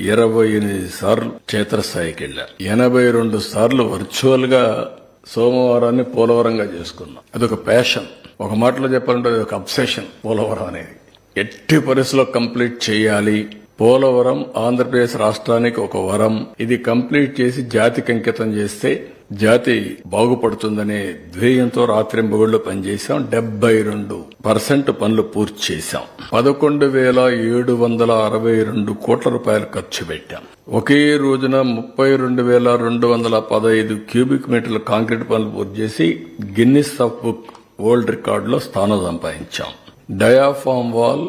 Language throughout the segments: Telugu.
ఇరవై ఎనిమిది సార్లు క్షేత్రస్థాయికి వెళ్ళారు ఎనభై రెండు సార్లు వర్చువల్గా సోమవారాన్ని పోలవరంగా చేసుకున్నాం. అదొక ప్యాషన్. ఒక మాటలో చెప్పాలంటే అది ఒక అబ్సెషన్ పోలవరం అనేది. ఎట్టి పరిస్థితిలో కంప్లీట్ చేయాలి. పోలవరం ఆంధ్రప్రదేశ్ రాష్ట్రానికి ఒక వరం. ఇది కంప్లీట్ చేసి జాతికి అంకితం చేస్తే జాతి బాగుపడుతుందనే ధ్యేయంతో రాత్రింబగుళ్ళు పనిచేశాం. డెబ్బై రెండు పర్సెంట్ పనులు పూర్తి చేశాం. పదకొండు వేల ఏడు వందల అరవై రెండు కోట్ల రూపాయలు ఖర్చు పెట్టాం. ఒకే రోజున ముప్పై రెండు వేల రెండు వందల పదహైదు క్యూబిక్ మీటర్ల కాంక్రీట్ పనులు పూర్తి చేసి గిన్నిస్ ఆఫ్ బుక్ వరల్డ్ రికార్డులో స్థానం సంపాదించాం. డయాఫామ్ వాల్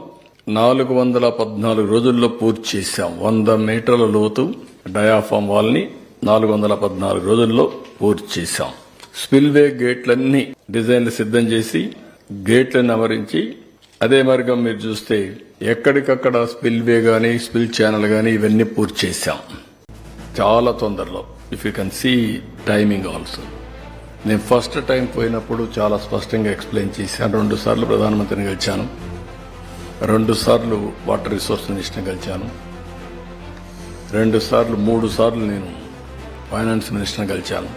నాలుగు వందల పద్నాలుగు రోజుల్లో పూర్తి చేశాం. వంద మీటర్ల లోతు డయాఫామ్ వాల్ని నాలుగు వందల పద్నాలుగు రోజుల్లో పూర్తి చేశాం. స్పిల్వే గేట్లన్నీ డిజైన్లు సిద్ధం చేసి గేట్లను అమరించి అదే మార్గం మీరు చూస్తే ఎక్కడికక్కడ స్పిల్వే గాని స్పిల్ ఛానల్ గాని ఇవన్నీ పూర్తి చేశాం. చాలా తొందరలో. If you can see timing also నేను ఫస్ట్ టైం పోయినప్పుడు చాలా స్పష్టంగా ఎక్స్ప్లెయిన్ చేశాను. రెండు సార్లు ప్రధానమంత్రిని గెలిచాను రెండు సార్లు వాటర్ రిసోర్స్ మినిస్టర్ని కలిశాను. రెండు సార్లు మూడు సార్లు నేను ఫైనాన్స్ మినిస్టర్ని కలిశాను.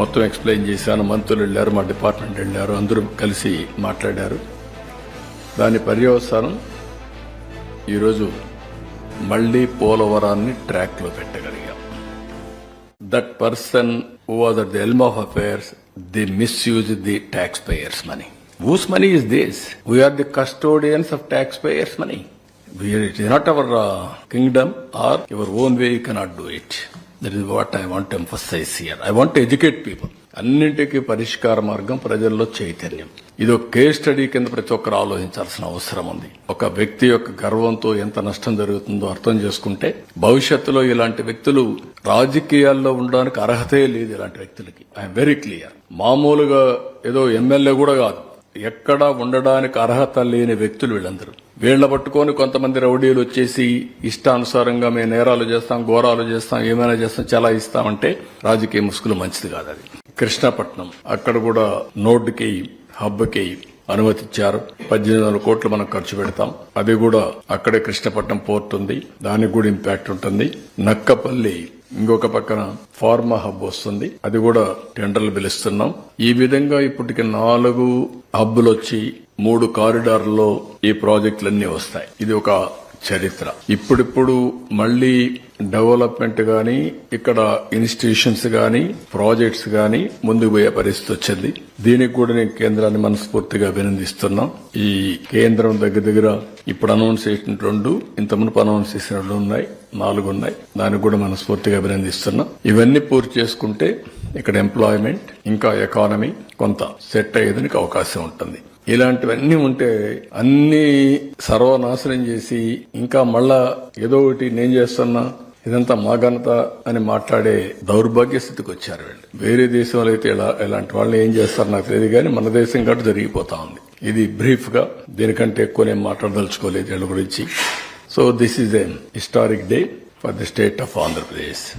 మొత్తం ఎక్స్ప్లెయిన్ చేశాను. మంత్రులు వెళ్ళారు మా డిపార్ట్మెంట్ వెళ్ళారు అందరూ కలిసి మాట్లాడారు. దాని పర్యవసానం ఈరోజు మళ్ళీ పోలవరాన్ని ట్రాక్లో పెట్టగలిగాం. That person was at the helm of affairs the misuse the taxpayers money whose money is this we are the custodians of taxpayers money it is not our kingdom or your own way you cannot do it that is what I want emphasize here I want educate people అన్నింటికీ పరిష్కార మార్గం ప్రజల్లో చైతన్యం. ఇది ఒక కేస్ స్టడీ కింద ప్రతి ఒక్కరు ఆలోచించాల్సిన అవసరం ఉంది. ఒక వ్యక్తి యొక్క గర్వంతో ఎంత నష్టం జరుగుతుందో అర్థం చేసుకుంటే భవిష్యత్తులో ఇలాంటి వ్యక్తులు రాజకీయాల్లో ఉండడానికి అర్హతే లేదు ఇలాంటి వ్యక్తులకి. ఐఎమ్ వెరీ క్లియర్ మామూలుగా ఏదో ఎమ్మెల్యే కూడా కాదు. ఎక్కడా ఉండడానికి అర్హత లేని వ్యక్తులు వీళ్ళందరూ. వీళ్ళ పట్టుకొని కొంతమంది రౌడీలు వచ్చేసి ఇష్టానుసారంగా మేము నేరాలు చేస్తాం ఘోరాలు చేస్తాం ఏమైనా చేస్తాం చాలా ఇస్తామంటే రాజకీయ ముసుగులు మంచిది కాదు అది. కృష్ణపట్నం అక్కడ కూడా నోడ్కి హబ్కి అనుమతిచ్చారు పద్దెనిమిది వందల కోట్లు మనం ఖర్చు పెడతాం. అది కూడా అక్కడే కృష్ణపట్నం పోర్ట్ ఉంది. దానికి కూడా ఇంపాక్ట్ ఉంటుంది. నక్కపల్లి ఇంకొక పక్కన ఫార్మా హబ్ వస్తుంది. అది కూడా టెండర్లు పిలుస్తున్నాం. ఈ విధంగా ఇప్పటికి నాలుగు హబ్బులు వచ్చి మూడు కారిడార్లో ఈ ప్రాజెక్టులన్నీ వస్తాయి. ఇది ఒక చరిత్ర. ఇప్పుడిప్పుడు మళ్ళీ డెవలప్మెంట్ గాని ఇక్కడ ఇన్స్టిట్యూషన్స్ గాని ప్రాజెక్ట్స్ గాని ముందుకు పోయే పరిస్థితి వచ్చింది. దీనికి కూడా నేను కేంద్రాన్ని మనస్ఫూర్తిగా అభినందిస్తున్నాం. ఈ కేంద్రం దగ్గర దగ్గర ఇప్పుడు అనౌన్స్ చేసిన రెండు ఇంత మునుపు అనౌన్స్ చేసిన రెండు ఉన్నాయి నాలుగు ఉన్నాయి. దానికి కూడా మనస్ఫూర్తిగా అభినందిస్తున్నాం. ఇవన్నీ పూర్తి చేసుకుంటే ఇక్కడ ఎంప్లాయ్మెంట్ ఇంకా ఎకానమీ కొంత సెట్ అయ్యేదానికి అవకాశం ఉంటుంది. ఇలాంటివన్నీ ఉంటే అన్ని సర్వనాశనం చేసి ఇంకా మళ్ళా ఏదో ఒకటి నేను చేస్తున్నా ఇదంతా మా ఘనత అని మాట్లాడే దౌర్భాగ్య స్థితికి వచ్చారు వీళ్ళు. వేరే దేశంలో అయితే ఇలా ఇలాంటి వాళ్ళు ఏం చేస్తారు నాకు తెలియదు కానీ మన దేశం గట్టు జరిగిపోతా ఉంది. ఇది బ్రీఫ్గా దీనికంటే ఎక్కువ నేను మాట్లాడదలుచుకోలేదు వీళ్ళ గురించి. So this is a historic day for the state of Andhra Pradesh